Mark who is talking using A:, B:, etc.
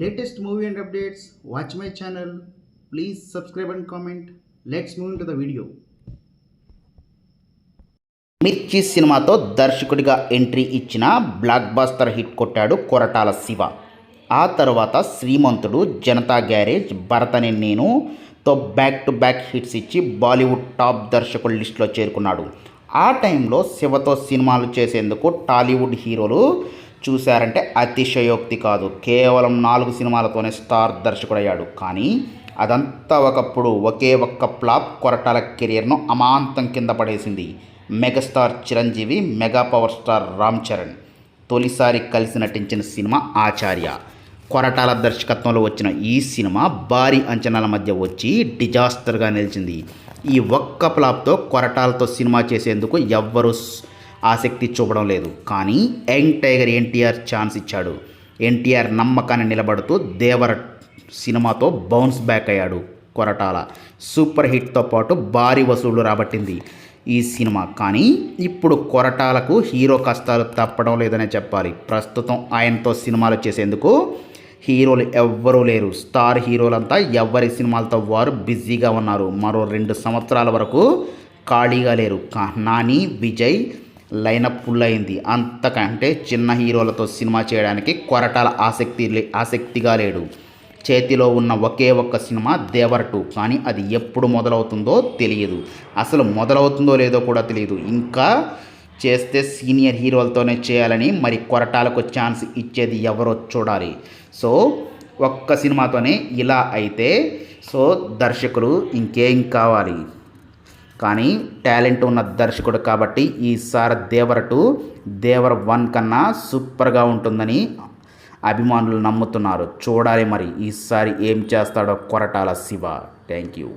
A: Latest movie and updates watch my channel please subscribe and comment let's move to the video
B: Mirchi సినిమాతో దర్శకుడిగా entry ఇచ్చిన black buster hit కొట్టాడు కొరటాల శివ. ఆ తర్వాత శ్రీమంతుడు Janata garage భరతని నేను తో బ్యాక్ టు బ్యాక్ హిట్స్ ఇచ్చి బాలీవుడ్ టాప్ దర్శకుల లిస్టులో చేరుకున్నాడు. ఆ టైంలో శివతో సినిమాలు చేసేందుకు టాలీవుడ్ హీరోలు చూశారంటే అతిశయోక్తి కాదు. కేవలం నాలుగు సినిమాలతోనే స్టార్ దర్శకుడయ్యాడు. కానీ అదంతా ఒకప్పుడు ఒకే ఒక్క ఫ్లాప్ కొరటాల కెరియర్ను అమాంతం కింద పడేసింది megastar Chiranjeevi mega power star Ram Charan. తొలిసారి కలిసి నటించిన సినిమా ఆచార్య. కొరటాల దర్శకత్వంలో వచ్చిన ఈ సినిమా భారీ అంచనాల మధ్య వచ్చి డిజాస్టర్గా నిలిచింది. ఈ ఒక్క ఫ్లాప్తో కొరటాలతో సినిమా చేసేందుకు ఎవ్వరూ ఆసక్తి చూపడం లేదు. కానీ యంగ్ టైగర్ ఎన్టీఆర్ ఛాన్స్ ఇచ్చాడు. ఎన్టీఆర్ నమ్మకాన్ని నిలబడుతూ దేవర సినిమాతో బౌన్స్ బ్యాక్ అయ్యాడు కొరటాల. సూపర్ హిట్తో పాటు భారీ వసూళ్ళు రాబట్టింది ఈ సినిమా. కానీ ఇప్పుడు కొరటాలకు హీరో కష్టాలు తప్పడం లేదనే చెప్పాలి. ప్రస్తుతం ఆయనతో సినిమాలు చేసేందుకు హీరోలు ఎవ్వరూ లేరు. స్టార్ హీరోలంతా ఎవరి సినిమాలతో వారు బిజీగా ఉన్నారు. మరో రెండు సంవత్సరాల వరకు ఖాళీగా లేరు. నాని విజయ్ లైనప్ ఫుల్ అయింది అంతకంటే చిన్న హీరోలతో సినిమా చేయడానికి కొరటాల ఆసక్తి లే- ఆసక్తిగా లేడు. చేతిలో ఉన్న ఒకే ఒక్క సినిమా దేవర్ టూ. కానీ అది ఎప్పుడు మొదలవుతుందో తెలియదు. అసలు మొదలవుతుందో లేదో కూడా తెలియదు. ఇంకా చేస్తే సీనియర్ హీరోలతోనే చేయాలని మరి కొరటాలకు ఛాన్స్ ఇచ్చేది ఎవరో చూడాలి. సో ఒక్క సినిమాతోనే ఇలా అయితే సో దర్శకులు ఇంకేం కావాలి? కానీ టాలెంట్ ఉన్న దర్శకుడు కాబట్టి ఈసారి దేవర టూ దేవర వన్ కన్నా సూపర్గా ఉంటుందని అభిమానులు నమ్ముతున్నారు. చూడాలి మరి ఈసారి ఏం చేస్తాడో కొరటాల శివ. Thank you.